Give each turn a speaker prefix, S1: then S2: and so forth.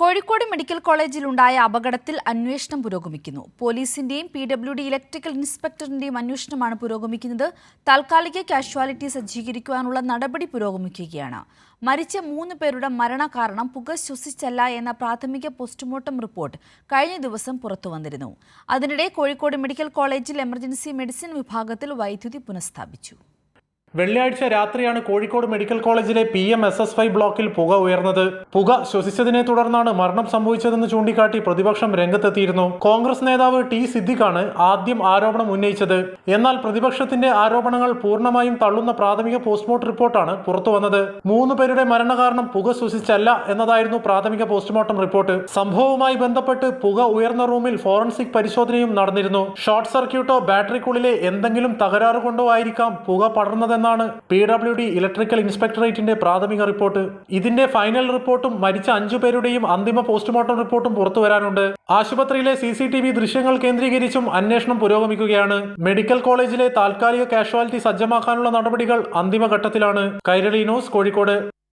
S1: Kozhikode medical കോളേജിലുണ്ടായ അപകടത്തിൽ അന്വേഷണം പുരോഗമിക്കുന്നു. പോലീസിന്റെയും പി ഡബ്ല്യു ഡി ഇലക്ട്രിക്കൽ ഇൻസ്പെക്ടറിന്റെയും അന്വേഷണമാണ് പുരോഗമിക്കുന്നത്. താൽക്കാലിക കാഷ്വാലിറ്റി സജ്ജീകരിക്കുവാനുള്ള നടപടി പുരോഗമിക്കുകയാണ്. മരിച്ച മൂന്ന് പേരുടെ മരണകാരണം പുക ശ്വസിച്ചല്ല എന്ന പ്രാഥമിക പോസ്റ്റ്മോർട്ടം റിപ്പോർട്ട് കഴിഞ്ഞ ദിവസം പുറത്തു വന്നിരുന്നു. അതിനിടെ കോഴിക്കോട് മെഡിക്കൽ കോളേജിൽ എമർജൻസി മെഡിസിൻ വിഭാഗത്തിൽ വൈദ്യുതി പുനഃസ്ഥാപിച്ചു.
S2: വെള്ളിയാഴ്ച രാത്രിയാണ് കോഴിക്കോട് മെഡിക്കൽ കോളേജിലെ P M S S five ബ്ലോക്കിൽ പുക ഉയർന്നത്. പുക ശ്വസിച്ചതിനെ തുടർന്നാണ് മരണം സംഭവിച്ചതെന്ന് ചൂണ്ടിക്കാട്ടി പ്രതിപക്ഷം രംഗത്തെത്തിയിരുന്നു. കോൺഗ്രസ് നേതാവ് ടി സിദ്ദിഖാണ് ആദ്യം ആരോപണം ഉന്നയിച്ചത്. എന്നാൽ പ്രതിപക്ഷത്തിന്റെ ആരോപണങ്ങൾ പൂർണമായും തള്ളുന്ന പ്രാഥമിക പോസ്റ്റ്മോർട്ടം റിപ്പോർട്ടാണ് പുറത്തു വന്നത്. മൂന്ന് പേരുടെ മരണകാരണം പുക ശ്വസിച്ചല്ല എന്നതായിരുന്നു പ്രാഥമിക പോസ്റ്റ്മോർട്ടം റിപ്പോർട്ട്. സംഭവവുമായി ബന്ധപ്പെട്ട് പുക ഉയർന്ന റൂമിൽ ഫോറൻസിക് പരിശോധനയും നടന്നിരുന്നു. ഷോർട്ട് സർക്യൂട്ടോ ബാറ്ററിക്കുള്ളിലെ എന്തെങ്കിലും തകരാറ് കൊണ്ടോ ആയിരിക്കാം പുക പടർന്നതെന്നാണ് പി ഡബ്ല്യു ഡി ഇലക്ട്രിക്കൽ ഇൻസ്പെക്ടറേറ്റിന്റെ പ്രാഥമിക റിപ്പോർട്ട്. ഇതിന്റെ ഫൈനൽ റിപ്പോർട്ടും മരിച്ച അഞ്ചു പേരുടെയും അന്തിമ പോസ്റ്റ്മോർട്ടം റിപ്പോർട്ടും പുറത്തു വരാനുണ്ട്. ആശുപത്രിയിലെ സി സി ടി വി ദൃശ്യങ്ങൾ കേന്ദ്രീകരിച്ചും അന്വേഷണം പുരോഗമിക്കുകയാണ്. മെഡിക്കൽ കോളേജിലെ താൽക്കാലിക കാഷ്വാലിറ്റി സജ്ജമാക്കാനുള്ള നടപടികൾ അന്തിമഘട്ടത്തിലാണ്. കൈരളി ന്യൂസ് കോഴിക്കോട്.